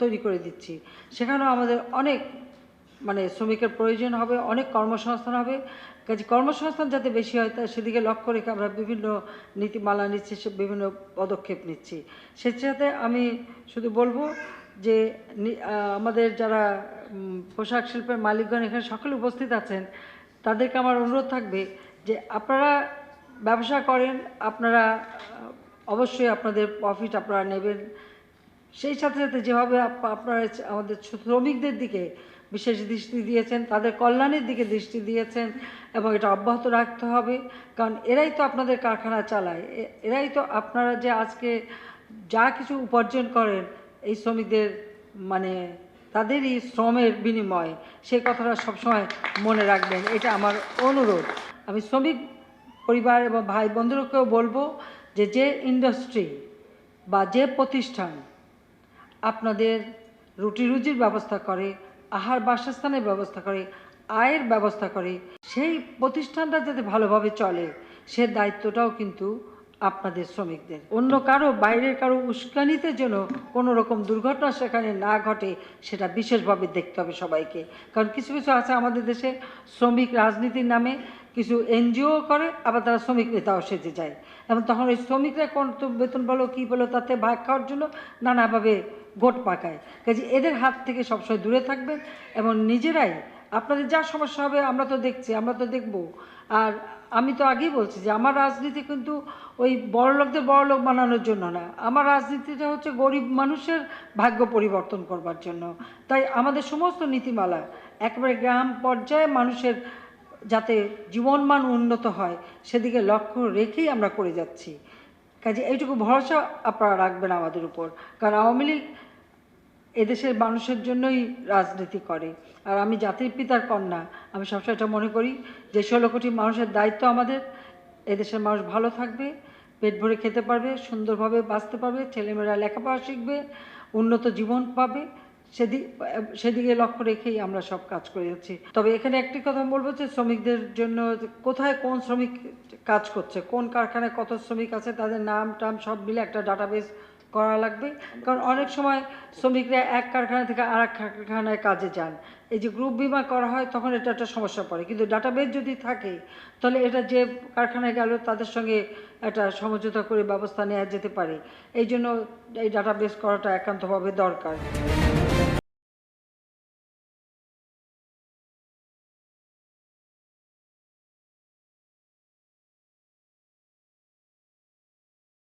তৈরি করে দিচ্ছি। সেখানেও আমাদের অনেক মানে শ্রমিকের প্রয়োজন হবে, অনেক কর্মসংস্থান হবে। কাজে কর্মসংস্থান যাতে বেশি হয়, তা সেদিকে লক্ষ্য রেখে আমরা বিভিন্ন নীতিমালা নিচ্ছি, সে বিভিন্ন পদক্ষেপ নিচ্ছি। সাথে আমি শুধু বলব যে আমাদের যারা পোশাক শিল্পের মালিকগণ এখানে সকলে উপস্থিত আছেন, তাদেরকে আমার অনুরোধ থাকবে যে, আপনারা ব্যবসা করেন, আপনারা, অবশ্যই আপনাদের প্রফিট আপনারা নেবেন। সেই সাথে সাথে যেভাবে আপ- আপনারা আমাদের শ্রমিকদের দিকে বিশেষ দৃষ্টি দিয়েছেন, তাদের কল্যাণের দিকে দৃষ্টি দিয়েছেন এবং এটা অব্যাহত রাখতে হবে। কারণ এরাই তো আপনাদের কারখানা চালায়। এরাই তো আপনারা যে আজকে যা কিছু উপার্জন করেন, এই শ্রমিকদের মানে তাদেরই শ্রমের বিনিময় সেই কথাটা সবসময় মনে রাখবেন। এটা আমার অনুরোধ। আমি শ্রমিক পরিবার এবং ভাই বন্ধুদেরকেও বলব যে যে ইন্ডাস্ট্রি বা যে প্রতিষ্ঠান আপনাদের রুটি রুজির ব্যবস্থা করে, আহার বাসস্থানের ব্যবস্থা করে, আয়ের ব্যবস্থা করে, সেই প্রতিষ্ঠানটা যাতে ভালোভাবে চলে, সে দায়িত্বটাও কিন্তু আপনাদের শ্রমিকদের। অন্য কারও, বাইরের কারও উস্কানিতে যেন কোনো রকম দুর্ঘটনা সেখানে না ঘটে, সেটা বিশেষভাবে দেখতে হবে সবাইকে। কারণ কিছু কিছু আছে আমাদের দেশে শ্রমিক রাজনীতির নামে কিছু এনজিও করে, আবার তারা শ্রমিক নেতাও সেজে যায়। এবং তখন ওই শ্রমিকরা কোন তো বেতন বলো, কী বলো, তাতে ভাগ খাওয়ার জন্য নানাভাবে গোট পাকায়। কাজে এদের হাত থেকে সবসময় দূরে থাকবেন এবং নিজেরাই, আপনাদের যা সমস্যা হবে আমরা তো দেখছি, আমরা তো দেখব। আর আমি তো আগেই বলছি যে আমার রাজনীতি কিন্তু ওই বড় লোকদের বড় লোক বানানোর জন্য না। আমার রাজনীতিটা হচ্ছে গরিব মানুষের ভাগ্য পরিবর্তন করবার জন্য। তাই আমাদের সমস্ত নীতিমালা, একেবারে গ্রাম পর্যায়ে মানুষের যাতে জীবনমান উন্নত হয়, সেদিকে লক্ষ্য রেখেই আমরা করে যাচ্ছি। কাজে এইটুকু ভরসা আপনারা রাখবেন আমাদের উপর। কারণ আওয়ামী লীগ এদেশের মানুষের জন্যই রাজনীতি করে। আর আমি জাতির পিতার কন্যা, আমি সবসময় এটা মনে করি যে ষোলো কোটি মানুষের দায়িত্ব আমাদের। এদেশের মানুষ ভালো থাকবে, পেট ভরে খেতে পারবে, সুন্দরভাবে বাঁচতে পারবে, ছেলেমেয়েরা লেখাপড়া শিখবে, উন্নত জীবন পাবে। সেদিক সেদিকে লক্ষ্য রেখেই আমরা সব কাজ করে যাচ্ছি। তবে এখানে একটি কথা বলব যে, শ্রমিকদের জন্য কোথায় কোন শ্রমিক কাজ করছে, কোন কারখানায় কত শ্রমিক আছে, তাদের নাম টাম সব মিলে একটা ডাটাবেস করা লাগবে। কারণ অনেক সময় শ্রমিকরা এক কারখানা থেকে আর এক কারখানায় কাজে যান। এই যে গ্রুপ বিমা করা হয়, তখন এটা একটা সমস্যা পড়ে। কিন্তু ডাটাবেস যদি থাকে, তাহলে এটা যে কারখানায় গেল, তাদের সঙ্গে একটা সমঝোতা করে ব্যবস্থা নেওয়া যেতে পারে। এই জন্য এই ডাটাবেস করাটা একান্তভাবে দরকার।